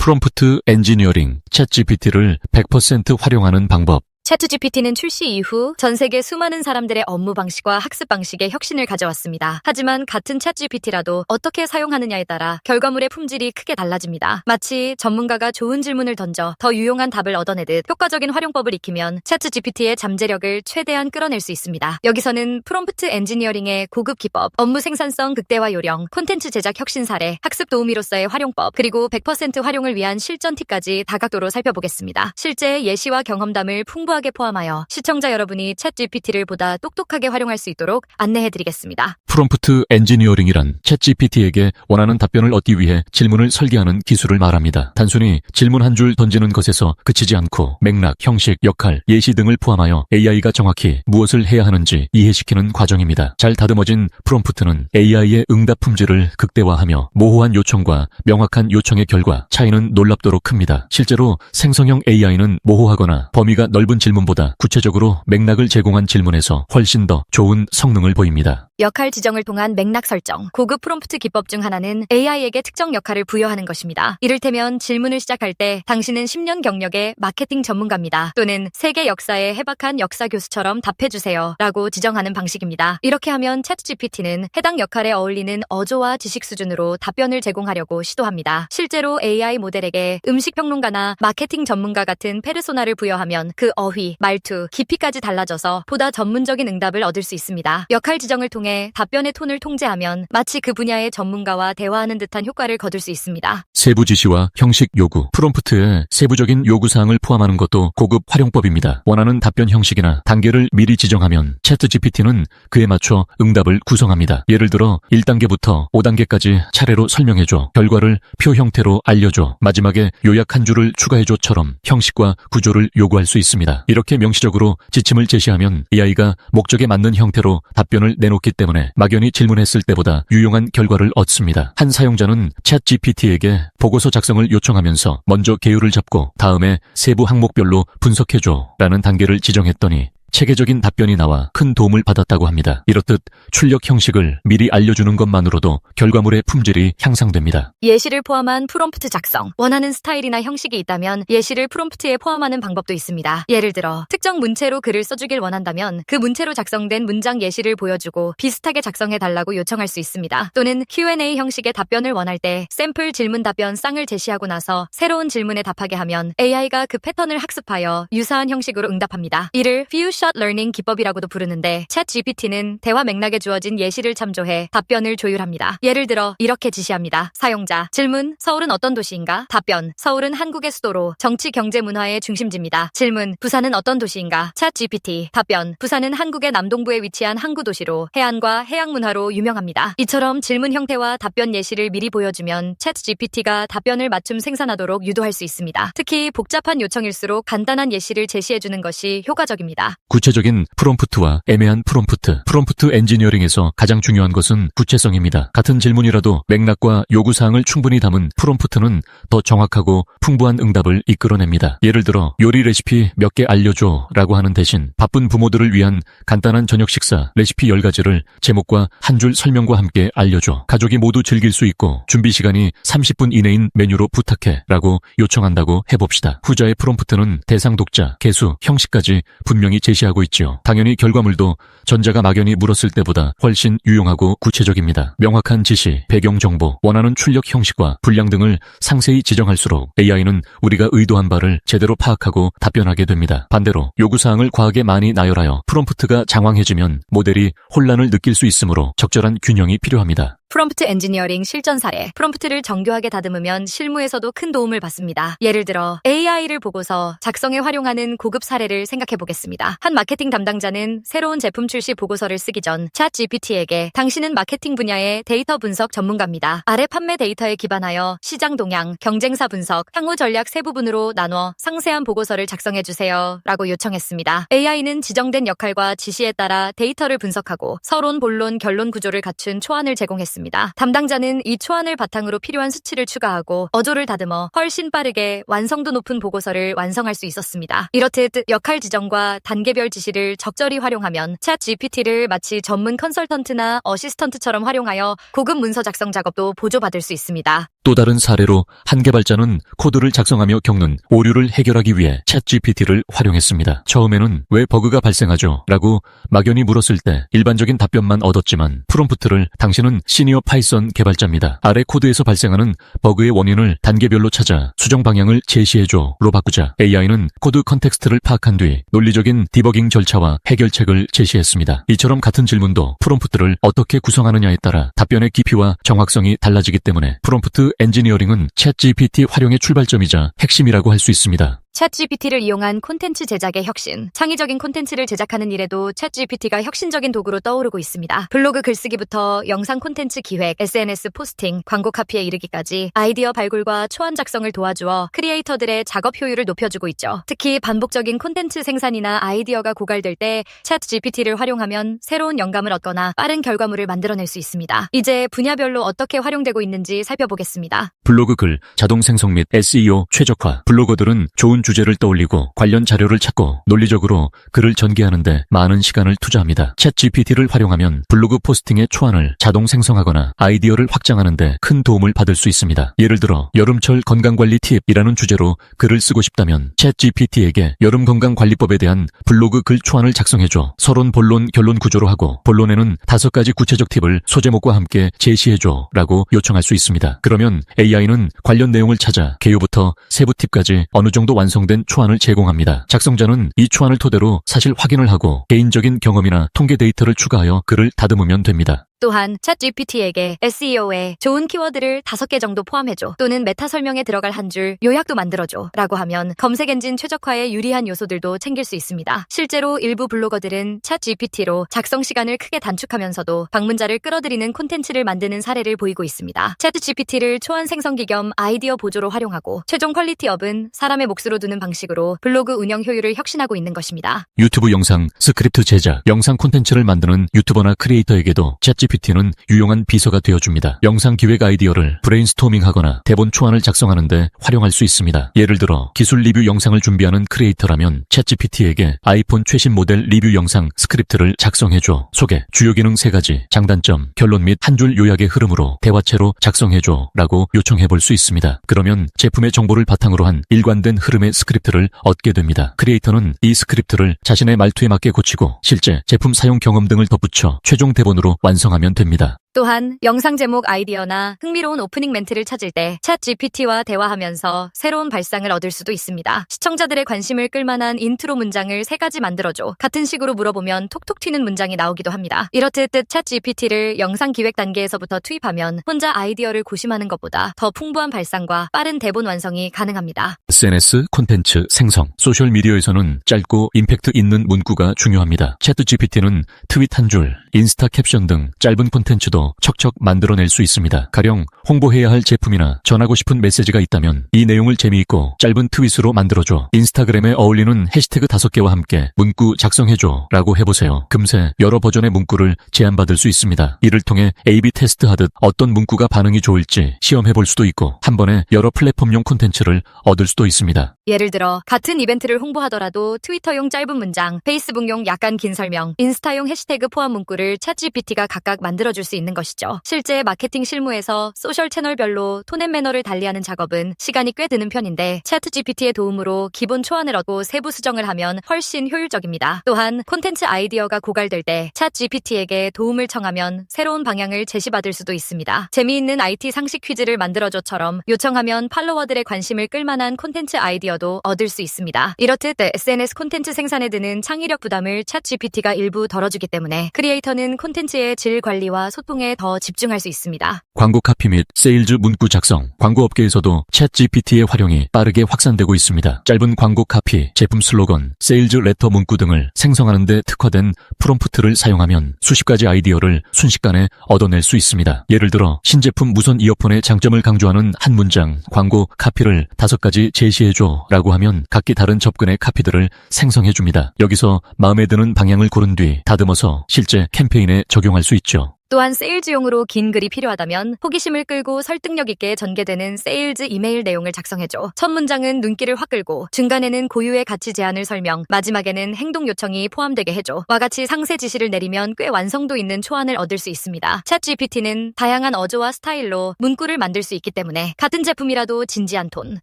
프롬프트 엔지니어링, 챗GPT를 100% 활용하는 방법. 챗GPT는 출시 이후 전 세계 수많은 사람들의 업무 방식과 학습 방식에 혁신을 가져왔습니다. 하지만 같은 챗GPT라도 어떻게 사용하느냐에 따라 결과물의 품질이 크게 달라집니다. 마치 전문가가 좋은 질문을 던져 더 유용한 답을 얻어내듯 효과적인 활용법을 익히면 챗GPT의 잠재력을 최대한 끌어낼 수 있습니다. 여기서는 프롬프트 엔지니어링의 고급 기법, 업무 생산성 극대화 요령, 콘텐츠 제작 혁신 사례, 학습 도우미로서의 활용법, 그리고 100% 활용을 위한 실전 팁까지 다각도로 살펴보겠습니다. 실제 예시와 경험담을 풍부하게 포함하여 시청자 여러분이 챗 GPT를 보다 똑똑하게 활용할 수 있도록 안내해드리겠습니다. 프롬프트 엔지니어링이란 챗GPT에게 원하는 답변을 얻기 위해 질문을 설계하는 기술을 말합니다. 단순히 질문 한 줄 던지는 것에서 그치지 않고 맥락, 형식, 역할, 예시 등을 포함하여 AI가 정확히 무엇을 해야 하는지 이해시키는 과정입니다. 잘 다듬어진 프롬프트는 AI의 응답 품질을 극대화하며 모호한 요청과 명확한 요청의 결과 차이는 놀랍도록 큽니다. 실제로 생성형 AI는 모호하거나 범위가 넓은 질문보다 구체적으로 맥락을 제공한 질문에서 훨씬 더 좋은 성능을 보입니다. 역할 지정을 통한 맥락 설정, 고급 프롬프트 기법 중 하나는 AI에게 특정 역할을 부여하는 것입니다. 이를테면 질문을 시작할 때 당신은 10년 경력의 마케팅 전문가입니다. 또는 세계 역사에 해박한 역사 교수처럼 답해주세요. 라고 지정하는 방식입니다. 이렇게 하면 챗 GPT는 해당 역할에 어울리는 어조와 지식 수준으로 답변을 제공하려고 시도합니다. 실제로 AI 모델에게 음식 평론가나 마케팅 전문가 같은 페르소나를 부여하면 그 어 휘, 말투, 깊이까지 달라져서 보다 전문적인 응답을 얻을 수 있습니다. 역할 지정을 통해 답변의 톤을 통제하면 마치 그 분야의 전문가와 대화하는 듯한 효과를 거둘 수 있습니다. 세부 지시와 형식 요구, 프롬프트에 세부적인 요구사항을 포함하는 것도 고급 활용법입니다. 원하는 답변 형식이나 단계를 미리 지정하면 채트 GPT는 그에 맞춰 응답을 구성합니다. 예를 들어 1단계부터 5단계까지 차례로 설명해줘. 결과를 표 형태로 알려줘. 마지막에 요약 한 줄을 추가해줘처럼 형식과 구조를 요구할 수 있습니다. 이렇게 명시적으로 지침을 제시하면 AI가 목적에 맞는 형태로 답변을 내놓기 때문에 막연히 질문했을 때보다 유용한 결과를 얻습니다. 한 사용자는 챗 GPT에게 보고서 작성을 요청하면서 먼저 개요를 잡고 다음에 세부 항목별로 분석해줘 라는 단계를 지정했더니 체계적인 답변이 나와 큰 도움을 받았다고 합니다. 이렇듯 출력 형식을 미리 알려주는 것만으로도 결과물의 품질이 향상됩니다. 예시를 포함한 프롬프트 작성. 원하는 스타일이나 형식이 있다면 예시를 프롬프트에 포함하는 방법도 있습니다. 예를 들어 특정 문체로 글을 써주길 원한다면 그 문체로 작성된 문장 예시를 보여주고 비슷하게 작성해 달라고 요청할 수 있습니다. 또는 Q&A 형식의 답변을 원할 때 샘플 질문 답변 쌍을 제시하고 나서 새로운 질문에 답하게 하면 AI가 그 패턴을 학습하여 유사한 형식으로 응답합니다. 이를 Shot Learning 기법이라고도 부르는데 챗 GPT는 대화 맥락에 주어진 예시를 참조해 답변을 조율합니다. 예를 들어 이렇게 지시합니다. 사용자 질문 서울은 어떤 도시인가? 답변 서울은 한국의 수도로 정치 경제 문화의 중심지입니다. 질문 부산은 어떤 도시인가? 챗 GPT 답변 부산은 한국의 남동부에 위치한 항구 도시로 해안과 해양 문화로 유명합니다. 이처럼 질문 형태와 답변 예시를 미리 보여주면 챗 GPT가 답변을 맞춤 생산하도록 유도할 수 있습니다. 특히 복잡한 요청일수록 간단한 예시를 제시해주는 것이 효과적입니다. 구체적인 프롬프트와 애매한 프롬프트. 프롬프트 엔지니어링에서 가장 중요한 것은 구체성입니다. 같은 질문이라도 맥락과 요구사항을 충분히 담은 프롬프트는 더 정확하고 풍부한 응답을 이끌어냅니다. 예를 들어 요리 레시피 몇 개 알려줘 라고 하는 대신 바쁜 부모들을 위한 간단한 저녁 식사 레시피 10가지를 제목과 한 줄 설명과 함께 알려줘. 가족이 모두 즐길 수 있고 준비 시간이 30분 이내인 메뉴로 부탁해 라고 요청한다고 해봅시다. 후자의 프롬프트는 대상 독자, 개수, 형식까지 분명히 제시 하고 있지요. 당연히 결과물도 전자가 막연히 물었을 때보다 훨씬 유용하고 구체적입니다. 명확한 지시, 배경 정보, 원하는 출력 형식과 분량 등을 상세히 지정할수록 AI는 우리가 의도한 바를 제대로 파악하고 답변하게 됩니다. 반대로 요구사항을 과하게 많이 나열하여 프롬프트가 장황해지면 모델이 혼란을 느낄 수 있으므로 적절한 균형이 필요합니다. 프롬프트 엔지니어링 실전 사례. 프롬프트를 정교하게 다듬으면 실무에서도 큰 도움을 받습니다. 예를 들어 AI를 보고서 작성에 활용하는 고급 사례를 생각해 보겠습니다. 한 마케팅 담당자는 새로운 제품 출시 보고서를 쓰기 전 챗 GPT에게 당신은 마케팅 분야의 데이터 분석 전문가입니다. 아래 판매 데이터에 기반하여 시장 동향, 경쟁사 분석, 향후 전략 세 부분으로 나눠 상세한 보고서를 작성해 주세요. 라고 요청했습니다. AI는 지정된 역할과 지시에 따라 데이터를 분석하고 서론, 본론, 결론 구조를 갖춘 초안을 제공했습니다. 담당자는 이 초안을 바탕으로 필요한 수치를 추가하고 어조를 다듬어 훨씬 빠르게 완성도 높은 보고서를 완성할 수 있었습니다. 이렇듯 역할 지정과 단계별 지시를 적절히 활용하면 챗 GPT를 마치 전문 컨설턴트나 어시스턴트처럼 활용하여 고급 문서 작성 작업도 보조받을 수 있습니다. 또 다른 사례로 한 개발자는 코드를 작성하며 겪는 오류를 해결하기 위해 챗 GPT를 활용했습니다. 처음에는 왜 버그가 발생하죠? 라고 막연히 물었을 때 일반적인 답변만 얻었지만 프롬프트를 당신은 시니어 파이썬 개발자입니다. 아래 코드에서 발생하는 버그의 원인을 단계별로 찾아 수정 방향을 제시해줘 로 바꾸자 AI는 코드 컨텍스트를 파악한 뒤 논리적인 디버깅 절차와 해결책을 제시했습니다. 이처럼 같은 질문도 프롬프트를 어떻게 구성하느냐에 따라 답변의 깊이와 정확성이 달라지기 때문에 프롬프트 엔지니어링은 챗 GPT 활용의 출발점이자 핵심이라고 할 수 있습니다. 챗GPT를 이용한 콘텐츠 제작의 혁신. 창의적인 콘텐츠를 제작하는 일에도 챗GPT가 혁신적인 도구로 떠오르고 있습니다. 블로그 글쓰기부터 영상 콘텐츠 기획, SNS 포스팅, 광고 카피에 이르기까지 아이디어 발굴과 초안 작성을 도와주어 크리에이터들의 작업 효율을 높여주고 있죠. 특히 반복적인 콘텐츠 생산이나 아이디어가 고갈될 때 챗GPT를 활용하면 새로운 영감을 얻거나 빠른 결과물을 만들어낼 수 있습니다. 이제 분야별로 어떻게 활용되고 있는지 살펴보겠습니다. 블로그 글, 자동 생성 및 SEO 최적화. 블로거들은 좋은 주제를 떠올리고 관련 자료를 찾고 논리적으로 글을 전개하는데 많은 시간을 투자합니다. 챗 GPT를 활용하면 블로그 포스팅의 초안을 자동 생성하거나 아이디어를 확장하는데 큰 도움을 받을 수 있습니다. 예를 들어 여름철 건강관리 팁이라는 주제로 글을 쓰고 싶다면 챗 GPT에게 여름 건강관리법에 대한 블로그 글 초안을 작성해줘 서론 본론 결론 구조로 하고 본론에는 다섯 가지 구체적 팁을 소제목과 함께 제시해줘 라고 요청할 수 있습니다. 그러면 AI는 관련 내용을 찾아 개요부터 세부 팁까지 어느 정도 완성 된 초안을 제공합니다. 작성자는 이 초안을 토대로 사실 확인을 하고 개인적인 경험이나 통계 데이터를 추가하여 글을 다듬으면 됩니다. 또한 챗GPT에게 SEO에 좋은 키워드를 5개 정도 포함해줘 또는 메타 설명에 들어갈 한 줄 요약도 만들어줘 라고 하면 검색 엔진 최적화에 유리한 요소들도 챙길 수 있습니다. 실제로 일부 블로거들은 챗GPT로 작성 시간을 크게 단축하면서도 방문자를 끌어들이는 콘텐츠를 만드는 사례를 보이고 있습니다. 챗GPT를 초안 생성기 겸 아이디어 보조로 활용하고 최종 퀄리티업은 사람의 몫으로 두는 방식으로 블로그 운영 효율을 혁신하고 있는 것입니다. 유튜브 영상, 스크립트 제작, 영상 콘텐츠를 만드는 유튜버나 크리에이터에게도 챗GPT 는 유용한 비서가 되어줍니다. 영상 기획 아이디어를 브레인스토밍하거나 대본 초안을 작성하는데 활용할 수 있습니다. 예를 들어 기술 리뷰 영상을 준비하는 크리에이터라면 챗GPT에게 아이폰 최신 모델 리뷰 영상 스크립트를 작성해줘. 소개, 주요 기능 3가지, 장단점, 결론 및 한 줄 요약의 흐름으로 대화체로 작성해줘 라고 요청해 볼 수 있습니다. 그러면 제품의 정보를 바탕으로 한 일관된 흐름의 스크립트를 얻게 됩니다. 크리에이터는 이 스크립트를 자신의 말투에 맞게 고치고 실제 제품 사용 경험 등을 덧붙여 최종 대본으로 완성 하면 됩니다. 또한 영상 제목 아이디어나 흥미로운 오프닝 멘트를 찾을 때 챗GPT와 대화하면서 새로운 발상을 얻을 수도 있습니다. 시청자들의 관심을 끌만한 인트로 문장을 세 가지 만들어줘. 같은 식으로 물어보면 톡톡 튀는 문장이 나오기도 합니다. 이렇듯 챗GPT를 영상 기획 단계에서부터 투입하면 혼자 아이디어를 고심하는 것보다 더 풍부한 발상과 빠른 대본 완성이 가능합니다. SNS 콘텐츠 생성, 소셜 미디어에서는 짧고 임팩트 있는 문구가 중요합니다. 챗 GPT는 트윗 한 줄, 인스타 캡션 등 짧은 콘텐츠도 척척 만들어낼 수 있습니다. 가령 홍보해야 할 제품이나 전하고 싶은 메시지가 있다면 이 내용을 재미있고 짧은 트윗으로 만들어줘. 인스타그램에 어울리는 해시태그 5개와 함께 문구 작성해줘 라고 해보세요. 금세 여러 버전의 문구를 제안받을 수 있습니다. 이를 통해 A-B 테스트 하듯 어떤 문구가 반응이 좋을지 시험해볼 수도 있고 한 번에 여러 플랫폼용 콘텐츠를 얻을 수도 있습니다. 예를 들어 같은 이벤트를 홍보하더라도 트위터용 짧은 문장, 페이스북용 약간 긴 설명, 인스타용 해시태그 포함 문구를 챗GPT가 각각 만들어줄 수 있는 것이죠. 실제 마케팅 실무에서 소셜 채널별로 톤앤 매너를 달리하는 작업은 시간이 꽤 드는 편인데 챗GPT의 도움으로 기본 초안을 얻고 세부 수정을 하면 훨씬 효율적입니다. 또한 콘텐츠 아이디어가 고갈될 때 챗GPT에게 도움을 청하면 새로운 방향을 제시받을 수도 있습니다. 재미있는 IT 상식 퀴즈를 만들어줘처럼 요청하면 팔로워들의 관심을 끌만한 콘텐츠 아이디어도 얻을 수 있습니다. 이렇듯 SNS 콘텐츠 생산에 드는 창의력 부담을 챗GPT가 일부 덜어주기 때문에 크리에이터는 콘텐츠의 질 관리와 소통에 더 집중할 수 있습니다. 광고 카피 및 세일즈 문구 작성, 광고 업계에서도 챗 GPT의 활용이 빠르게 확산되고 있습니다. 짧은 광고 카피, 제품 슬로건, 세일즈 레터 문구 등을 생성하는 데 특화된 프롬프트를 사용하면 수십 가지 아이디어를 순식간에 얻어낼 수 있습니다. 예를 들어 신제품 무선 이어폰의 장점을 강조하는 한 문장, 광고 카피를 다섯 가지 제시해줘 라고 하면 각기 다른 접근의 카피들을 생성해줍니다. 여기서 마음에 드는 방향을 고른 뒤 다듬어서 실제 캠페인에 적용할 수 있죠. 또한 세일즈용으로 긴 글이 필요하다면 호기심을 끌고 설득력 있게 전개되는 세일즈 이메일 내용을 작성해줘. 첫 문장은 눈길을 확 끌고 중간에는 고유의 가치 제안을 설명, 마지막에는 행동 요청이 포함되게 해줘. 와 같이 상세 지시를 내리면 꽤 완성도 있는 초안을 얻을 수 있습니다. 챗 GPT는 다양한 어조와 스타일로 문구를 만들 수 있기 때문에 같은 제품이라도 진지한 톤,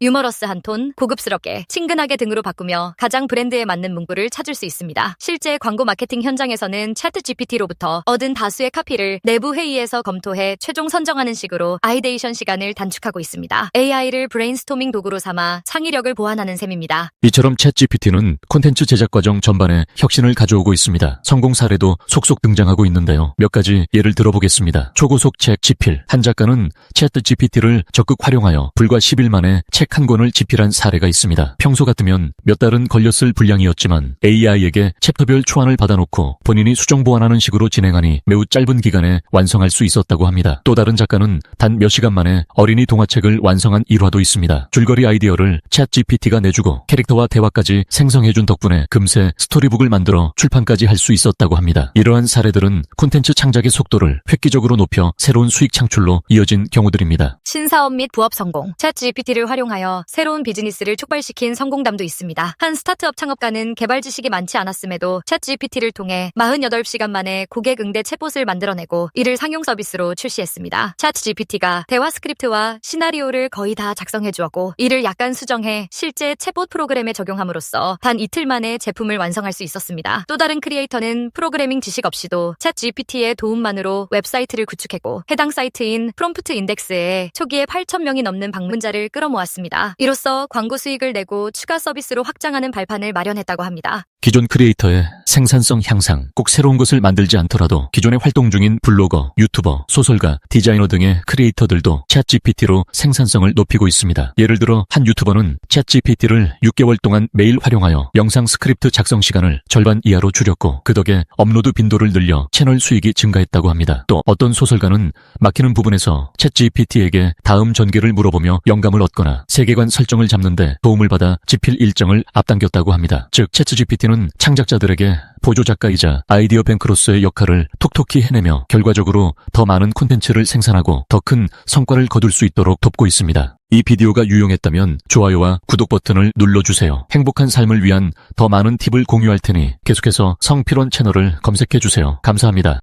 유머러스한 톤, 고급스럽게, 친근하게 등으로 바꾸며 가장 브랜드에 맞는 문구를 찾을 수 있습니다. 실제 광고 마케팅 현장에서는 챗 GPT로부터 얻은 다수의 카피를 내부 회의에서 검토해 최종 선정하는 식으로 아이데이션 시간을 단축하고 있습니다. AI를 브레인스토밍 도구로 삼아 창의력을 보완하는 셈입니다. 이처럼 챗GPT는 콘텐츠 제작 과정 전반에 혁신을 가져오고 있습니다. 성공 사례도 속속 등장하고 있는데요. 몇 가지 예를 들어보겠습니다. 초고속 책 집필. 한 작가는 챗GPT를 적극 활용하여 불과 10일 만에 책 한 권을 집필한 사례가 있습니다. 평소 같으면 몇 달은 걸렸을 분량이었지만 AI에게 챕터별 초안을 받아놓고 본인이 수정 보완하는 식으로 진행하니 매우 짧은 기간에 완성할 수 있었다고 합니다. 또 다른 작가는 단 몇 시간 만에 어린이 동화책을 완성한 일화도 있습니다. 줄거리 아이디어를 챗GPT가 내주고 캐릭터와 대화까지 생성해준 덕분에 금세 스토리북을 만들어 출판까지 할 수 있었다고 합니다. 이러한 사례들은 콘텐츠 창작의 속도를 획기적으로 높여 새로운 수익 창출로 이어진 경우들입니다. 신사업 및 부업 성공. 챗 GPT를 활용하여 새로운 비즈니스를 촉발시킨 성공담도 있습니다. 한 스타트업 창업가는 개발 지식이 많지 않았음에도 챗 GPT를 통해 48시간 만에 고객 응대 챗봇을 만들어내고 이를 상용 서비스로 출시했습니다. 챗 GPT가 대화 스크립트와 시나리오를 거의 다 작성해 주었고 이를 약간 수정해 실제 챗봇 프로그램에 적용함으로써 단 이틀 만에 제품을 완성할 수 있었습니다. 또 다른 크리에이터는 프로그래밍 지식 없이도 챗 GPT의 도움만으로 웹사이트를 구축했고 해당 사이트인 프롬프트 인덱스에 초기에 8,000명이 넘는 방문자를 끌어모았습니다. 이로써 광고 수익을 내고 추가 서비스로 확장하는 발판을 마련했다고 합니다. 기존 크리에이터의 생산성 향상, 꼭 새로운 것을 만들지 않더라도 기존에 활동 중인 블로거, 유튜버, 소설가, 디자이너 등의 크리에이터들도 챗GPT로 생산성을 높이고 있습니다. 예를 들어 한 유튜버는 챗GPT를 6개월 동안 매일 활용하여 영상 스크립트 작성 시간을 절반 이하로 줄였고 그 덕에 업로드 빈도를 늘려 채널 수익이 증가했다고 합니다. 또 어떤 소설가는 막히는 부분에서 챗GPT에게 다음 전개를 물어보며 영감을 얻거나 세계관 설정을 잡는데 도움을 받아 집필 일정을 앞당겼다고 합니다. 즉 챗GPT는 창작자들에게 보조 작가이자 아이디어 뱅크로서의 역할을 톡톡히 해내며 결과적으로 더 많은 콘텐츠를 생산하고 더 큰 성과를 거둘 수 있도록 돕고 있습니다. 이 비디오가 유용했다면 좋아요와 구독 버튼을 눌러주세요. 행복한 삶을 위한 더 많은 팁을 공유할 테니 계속해서 성필원 채널을 검색해주세요. 감사합니다.